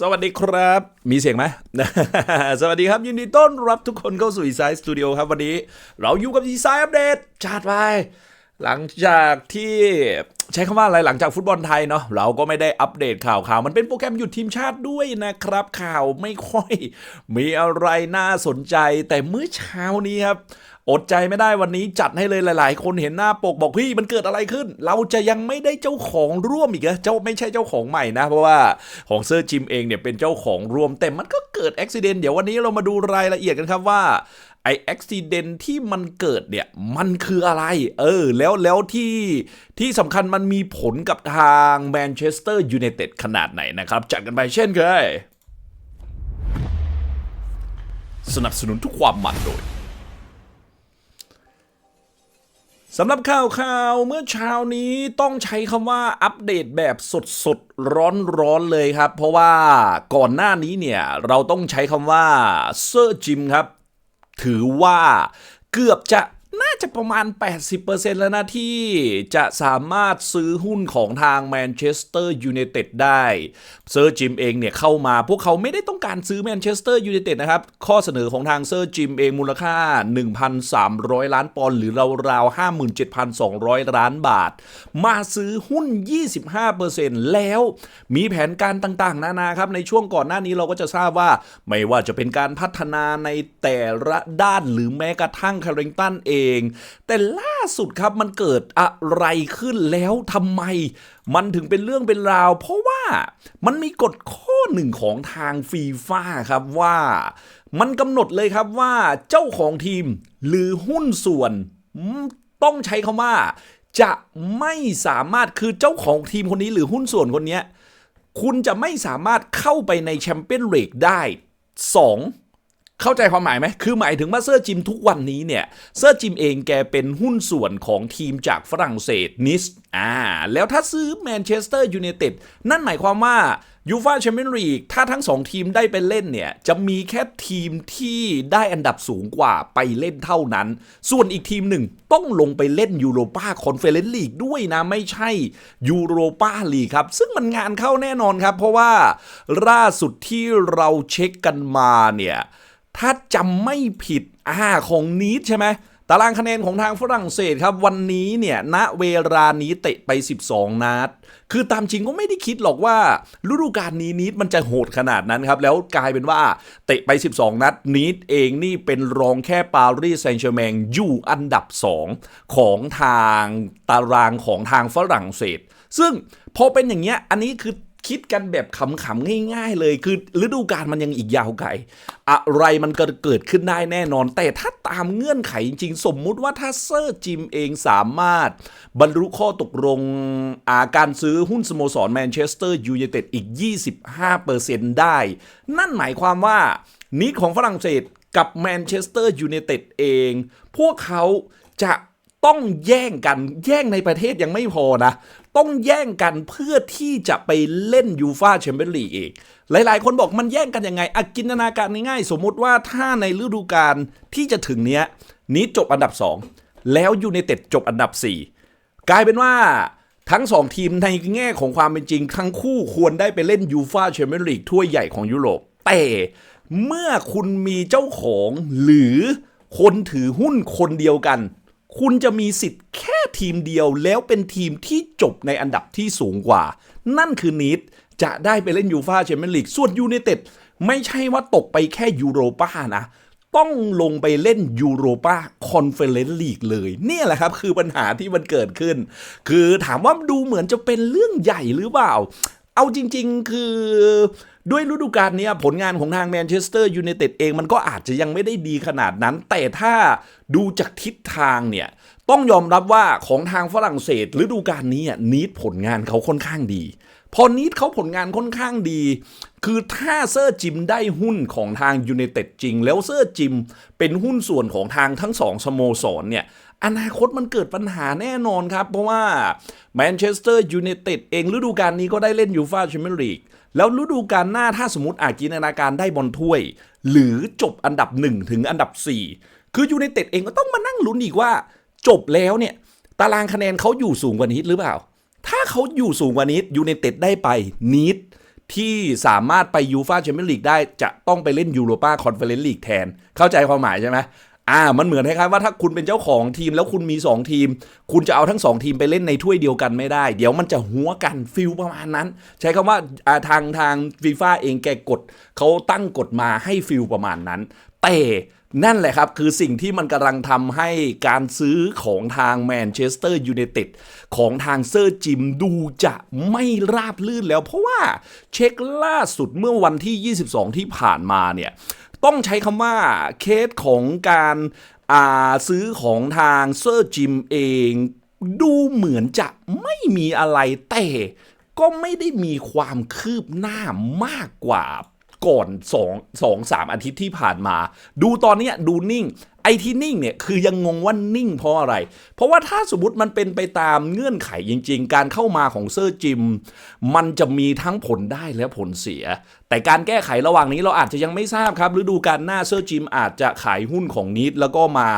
สวัสดีครับ มีเสียงไหม สวัสดีครับ ยินดีต้อนรับทุกคนเข้าสู่อี i ายสตูดิโอครับ วันนี้ เราอยู่กับอี i ายอัปเดตจัดไป หลังจากที่ใช้คำว่าอะไรหลังจากฟุตบอลไทยเนาะเราก็ไม่ได้อัปเดตข่าวข่าว มันเป็นโปรแกรมหยุดทีมชาติด้วยนะครับ ข่าวไม่ค่อย มีอะไรน่าสนใจ แต่เมื่อเช้านี้ครับอดใจไม่ได้วันนี้จัดให้เลยหลาย ๆ คนเห็นหน้าปกบอกพี่มันเกิดอะไรขึ้น เราจะยังไม่ได้เจ้าของร่วมอีกเหรอเจ้าไม่ใช่เจ้าของใหม่นะ เพราะว่าของเซอร์จิมเองเนี่ยเป็นเจ้าของร่วมแต่มันก็เกิดอุบิเหตุเดี๋ยววันนี้เรามาดูรายละเอียดกันครับว่า ไออุบิเหตุที่มันเกิดเนี่ย มันคืออะไร เออ แล้วแล้วที่ที่สำคัญมันมีผลกับทางแมนเชสเตอร์ยูไนเต็ดขนาดไหนนะครับ จัดกันไปเช่นเคย สนับสนุนทุกความมันโดยสำหรับข่าวข่าวเมื่อเช้านี้ต้องใช้คำว่าอัปเดตแบบสดสดร้อนร้อนเลยครับ เพราะว่าก่อนหน้านี้เนี่ย เราต้องใช้คำว่าเซอร์จิมครับ ถือว่าเกือบจะ จะประมาณ 80%แล้วนะที่จะสามารถซื้อหุ้นของทางแมนเชสเตอร์ยูไนเต็ดได้เซอร์จิมเองเนี่ยเข้ามาพวกเขาไม่ได้ต้องการซื้อแมนเชสเตอร์ยูไนเต็ดนะครับ ข้อเสนอของทางเซอร์จิมเองมูลค่า 1,300 ล้านปอนด์หรือราวๆ 57,200 ล้านบาท มาซื้อหุ้น 25%แล้วมีแผนการต่างๆ นานาครับ ในช่วงก่อนหน้านี้เราก็จะทราบว่า ไม่ว่าจะเป็นการพัฒนาในแต่ละด้านหรือแม้กระทั่งคาริงตันเองแต่ล่าสุดครับมันเกิดอะไรขึ้นแล้วทำไม มันถึงเป็นเรื่องเป็นราว เพราะว่ามันมีกฎข้อหนึ่งของทางฟีฟ่าครับว่า มันกำหนดเลยครับว่าเจ้าของทีมหรือหุ้นส่วน ต้องใช้คำว่า จะไม่สามารถคือเจ้าของทีมคนนี้หรือหุ้นส่วนคนนี้คุณจะไม่สามารถเข้าไปในแชมเปี้ยนลีกได้ 2 เข้าใจความหมายไหมคือหมายถึงว่าเซอร์จิมทุกวันนี้เนี่ยเซอร์จิมเองแกเป็นหุ้นส่วนของทีมจากฝรั่งเศสนิสอ่าแล้วถ้าซื้อแมนเชสเตอร์ยูไนเต็ดนั่นหมายความว่ายูฟาแชมเปี้ยนลีกถ้าทั้งสองทีมได้ไปเล่นเนี่ย จะมีแค่ทีมที่ได้อันดับสูงกว่าไปเล่นเท่านั้น ส่วนอีกทีมหนึ่งต้องลงไปเล่นยูโรปาคอนเฟเรนซ์ลีกด้วยนะ ไม่ใช่ยูโรปาลีกครับ ซึ่งมันงานเข้าแน่นอนครับ เพราะว่าล่าสุดที่เราเช็คกันมาเนี่ย ถ้าจำไม่ผิดอ่าของนีดใช่ไหมตารางคะแนนของทางฝรั่งเศสครับวันนี้เนี่ยณเวลานี้เตะไป 12 นัด คือตามจริงก็ไม่ได้คิดหรอกว่าฤดูกาลนี้นีดมันจะโหดขนาดนั้นครับ แล้วกลายเป็นว่าเตะไป 12 นัดนีดเองนี่เป็นรองแค่ปารีสแซงต์แชร์แมงอยู่อันดับ 2 ของทางตารางของทางฝรั่งเศส ซึ่งพอเป็นอย่างเงี้ยอันนี้คือ คิดกันแบบขำๆง่าย ๆ เลย คือฤดูกาลมันยังอีกยาวไกล อะไรมันก็เกิดขึ้นได้แน่นอน แต่ถ้าตามเงื่อนไขจริงๆ สมมุติว่าถ้าเซอร์จิมเองสามารถ บรรลุข้อตกลงอาการซื้อหุ้นสโมสรแมนเชสเตอร์ยูไนเต็ดอีก 25%ได้ นั่นหมายความว่านิดของฝรั่งเศสกับแมนเชสเตอร์ยูไนเต็ดเอง พวกเขาจะต้องแย่งกันแย่งในประเทศยังไม่พอนะ ต้องแย่งกันเพื่อที่จะไปเล่นยูฟาแชมเปี้ยนลีกหลายๆ คนบอกมันแย่งกันยังไงอะจินตนาการง่ายๆ สมมติว่าถ้าในฤดูกาลที่จะถึงเนี้ยนี้จบอันดับ 2 แล้วยูไนเต็ดจบอันดับ 4 กลายเป็นว่าทั้ง 2 ทีมในแง่ของความเป็นจริง ทั้งคู่ควรได้ไปเล่นยูฟาแชมเปี้ยนลีกถ้วยใหญ่ของยุโรป แต่เมื่อคุณมีเจ้าของหรือคนถือหุ้นคนเดียวกัน คุณจะมีสิทธิ์แค่ทีมเดียวแล้วเป็นทีมที่จบในอันดับที่สูงกว่า นั่นคือนิดจะได้ไปเล่นยูฟาแชมเปี้ยนลีกส่วนยูไนเต็ดไม่ใช่ว่าตกไปแค่ยูโรป้านะต้องลงไปเล่นยูโรปาคอนเฟอเรนซ์ลีกเลย เนี่ยแหละครับ คือปัญหาที่มันเกิดขึ้น คือถามว่าดูเหมือนจะเป็นเรื่องใหญ่หรือเปล่า เอาจริง ๆ คือด้วยฤดูกาลนี้ผลงานของทางแมนเชสเตอร์ยูไนเต็ดเองมันก็อาจจะยังไม่ได้ดีขนาดนั้น แต่ถ้าดูจากทิศทางเนี่ย ต้องยอมรับว่าของทางฝรั่งเศสฤดูกาลนี้นิดผลงานเขาค่อนข้างดี พอนีดเขาผลงานค่อนข้างดี คือถ้าเซอร์จิมได้หุ้นของทางยูไนเต็ดจริง แล้วเซอร์จิมเป็นหุ้นส่วนของทางทั้งสองสโมสรเนี่ยอนาคตมันเกิดปัญหาแน่นอนครับ เพราะว่าแมนเชสเตอร์ยูไนเต็ดเองฤดูกาลนี้ก็ได้เล่นยูฟาแชมเปี้ยนลีกแล้วฤดูกาลหน้าถ้าสมมติอาจจินตนาการได้บอลถ้วย หรือจบอันดับ 1 ถึงอันดับ 4 คือยูไนเต็ดเองก็ต้องมานั่งลุ้นอีกว่า จบแล้วเนี่ย ตารางคะแนนเขาอยู่สูงกว่านี้หรือเปล่า ถ้าเขาอยู่สูงกว่านี้ยูไนเต็ดได้ไปนิดที่สามารถไปยูฟาแชมเปี้ยนลีกได้จะต้องไปเล่นยูโรปาคอนเฟอเรนซ์ลีกแทน เข้าใจความหมายใช่ไหมอ่า มันเหมือนคล้ายๆว่าถ้าคุณเป็นเจ้าของทีมแล้วคุณมี 2 ทีม คุณจะเอาทั้ง 2 ทีมไปเล่นในถ้วยเดียวกันไม่ได้ เดี๋ยวมันจะหัวกันฟิลประมาณนั้น ใช้คำว่าอ่าทางทางฟีฟ่าเองแกกฎเขาตั้งกฎมาให้ฟิลประมาณนั้น แต่ นั่นแหละครับ คือสิ่งที่มันกำลังทำให้การซื้อของทางแมนเชสเตอร์ยูไนเต็ดของทางเซอร์จิมดูจะไม่ราบลื่นแล้ว เพราะว่าเช็คล่าสุดเมื่อวันที่ 22 ที่ผ่านมาเนี่ย ต้องใช้คำว่าเคสของการาซื้อของทางเซอร์จิมเอง ดูเหมือนจะไม่มีอะไรแต่ก็ไม่ได้มีความคืบหน้ามากกว่า ก่อน2 2 3อาทิตย์ที่ผ่านมา ดูตอนนี้ดูนิ่ง ไอ้ที่นิ่งเนี่ยคือยังงงว่านิ่งเพราะอะไร เพราะว่าถ้าสมมติมันเป็นไปตามเงื่อนไขจริง ๆ การเข้ามาของเซอร์จิม มันจะมีทั้งผลได้และผลเสีย แต่การแก้ไขระหว่างนี้เราอาจจะยังไม่ทราบครับฤดูกาลหน้าเซอร์จิมอาจจะขายหุ้นของนิดแล้วก็มา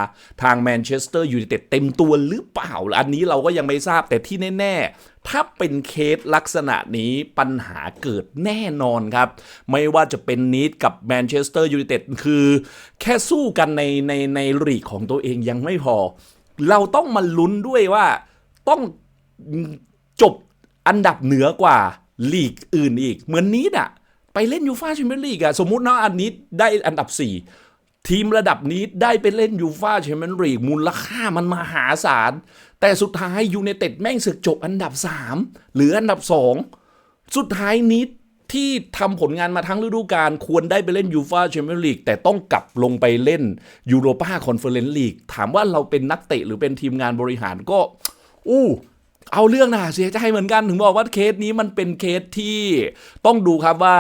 ทางแมนเชสเตอร์ยูไนเต็ดเต็มตัวหรือเปล่า อันนี้เราก็ยังไม่ทราบแต่ที่แน่ๆ ถ้าเป็นเคสลักษณะนี้ปัญหาเกิดแน่นอนครับ ไม่ว่าจะเป็นนิดกับแมนเชสเตอร์ยูไนเต็ดคือ แค่สู้กันในในในลีกของตัวเองยังไม่พอ เราต้องมาลุ้นด้วยว่าต้องจบอันดับเหนือกว่าลีกอื่นอีก เหมือนนิดอะไปเล่นยูฟาแชมเปี้ยนลีกอะสมมุตินะอันนี้ได้อันดับ 4 ทีมระดับนี้ได้ไปเล่นยูฟาแชมเปี้ยนลีกมูลค่ามันมหาศาล แต่สุดท้ายยูไนเต็ดแม่งเสือกจบอันดับ 3 หรืออันดับ 2 สุดท้ายนิดที่ทำผลงานมาทั้งฤดูกาลควรได้ไปเล่นยูฟาแชมเปี้ยนลีกแต่ต้องกลับลงไปเล่นยูโรปาคอนเฟอเรนซ์ลีกถามว่าเราเป็นนักเตะหรือเป็นทีมงานบริหารก็ อู้ เอาเรื่องนะเสียใจเหมือนกันถึงบอกว่าเคสนี้มันเป็นเคสที่ต้องดูครับว่า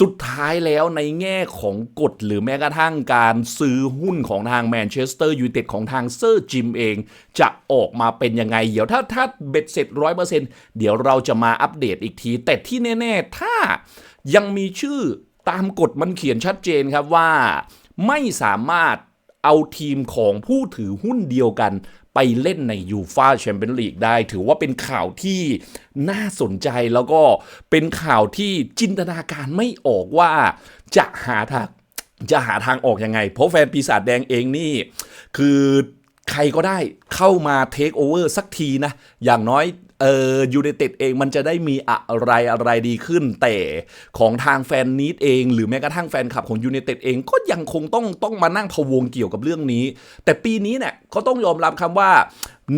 สุดท้ายแล้วในแง่ของกฎหรือแม้กระทั่งการซื้อหุ้นของทางแมนเชสเตอร์ยูไนเต็ดของทางเซอร์จิมเอง จะออกมาเป็นยังไง เดี๋ยวถ้าถ้าเบ็ดเสร็จร้อยเปอร์เซ็นต์เดี๋ยวเราจะมาอัปเดตอีกที แต่ที่แน่ ๆ ถ้ายังมีชื่อตามกฎมันเขียนชัดเจนครับว่า ไม่สามารถ เอาทีมของผู้ถือหุ้นเดียวกันไปเล่นในยูฟาแชมเปี้ยนลีกได้ ถือว่าเป็นข่าวที่น่าสนใจแล้วก็เป็นข่าวที่จินตนาการไม่ออกว่าจะหาทางจะหาทางออกยังไง เพราะแฟนปีศาจแดงเองนี่ คือใครก็ได้เข้ามาเทคโอเวอร์สักทีนะ อย่างน้อย เออยูไนเต็ดเองมันจะได้มีอะไรอะไรดีขึ้น แต่ของทางแฟนนีดเอง หรือแม้กระทั่งแฟนคลับของยูไนเต็ดเองก็ยังคงต้องต้องมานั่งพะวงเกี่ยวกับเรื่องนี้ แต่ปีนี้เนี่ยก็ต้องยอมรับคำว่า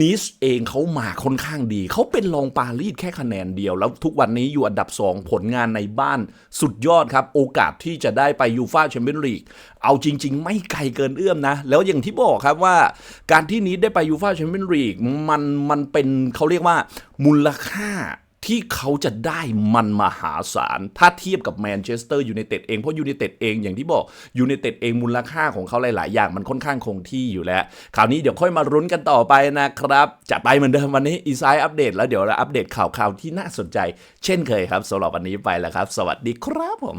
นิสเองเขามาค่อนข้างดี เขาเป็นรองปารีสแค่คะแนนเดียว แล้วทุกวันนี้อยู่อันดับ 2 ผลงานในบ้านสุดยอดครับ โอกาสที่จะได้ไปยูฟาแชมเปี้ยนลีกเอาจริง ๆ ไม่ไกลเกินเอื้อมนะ แล้วอย่างที่บอกครับว่าการที่นิสได้ไปยูฟาแชมเปี้ยนลีกมันมันเป็นเขาเรียกว่ามูลค่า ที่เขาจะได้มันมหาศาล ถ้าเทียบกับแมนเชสเตอร์ยูไนเต็ดเองเพราะยูไนเต็ดเองอย่างที่บอกยูไนเต็ดเองมูลค่าของเขาหลาย ๆ อย่างมันค่อนข้างคงที่อยู่แล้ว คราวนี้เดี๋ยวค่อยมารุ้นกันต่อไปนะครับจัดไปเหมือนเดิมวันนี้อีไซด์อัปเดตแล้วเดี๋ยวเราอัปเดตข่าวๆที่น่าสนใจ เช่นเคยครับสำหรับวันนี้ไปแล้วครับ สวัสดีครับผม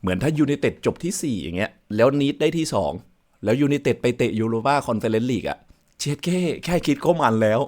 เหมือนถ้ายูไนเต็ดจบที่ 4 อย่างเงี้ย แล้วนีดได้ที่ 2 แล้วยูไนเต็ดไปเตะยูโรปาคอนเฟอเรนซ์ลีกอะเช็ดแค่แค่คิดก็มันแล้ว